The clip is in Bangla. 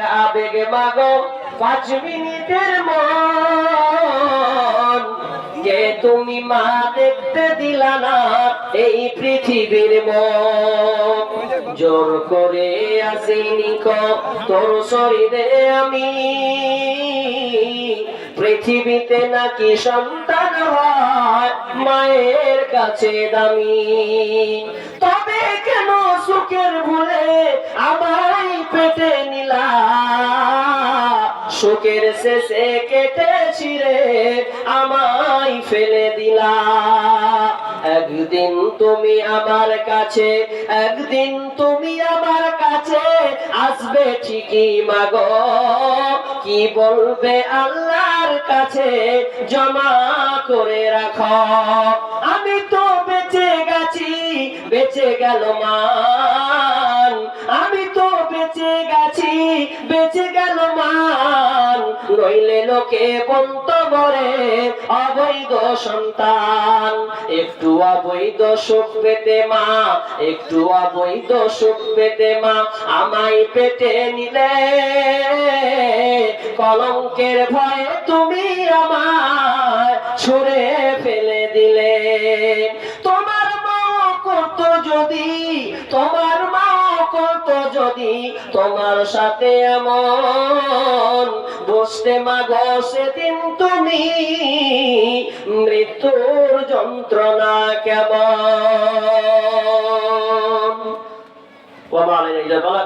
আবেগে মাগো, পাঁচ মিনিটের মন। যে তুমি মা দেখতে দিলা না, এই পৃথিবীর মন। জোর করে আসিনি ক, তোর শরীরে আমি। পৃথিবীতে নাকি সন্তান হয়, মায়ের কাছে দামি। তবে পেটে নিলা সুখের শেষে কেটে ছিঁড়ে আমায় ফেলে দিলা একদিন তুমি আমার কাছে, একদিন তুমি আমার কাছে আসবে ঠিকই মাগো। কি বলবে আল্লাহর কাছে জমা করে রাখো। আমি তো বেঁচে গেছি, বেঁচে গেল তো বেঁচে গেছি বেঁচে গেল মান। নইলে লোকে বন্ত বরে অবৈধ সন্তান। একটু অবৈধ সুখ পেতে মা, একটু অবৈধ সুখ পেতে মা, আমায় পেটে নিলে। কলঙ্কের ভয়ে তুমি আমার ছুড়ে ফেলে দিলে। তোমার মা করতো যদি তোমার মা করত যদি তোমার সাথে এমন বসতে মাগো সেদিন তুমি মৃত্যুর যন্ত্রণা কেমন?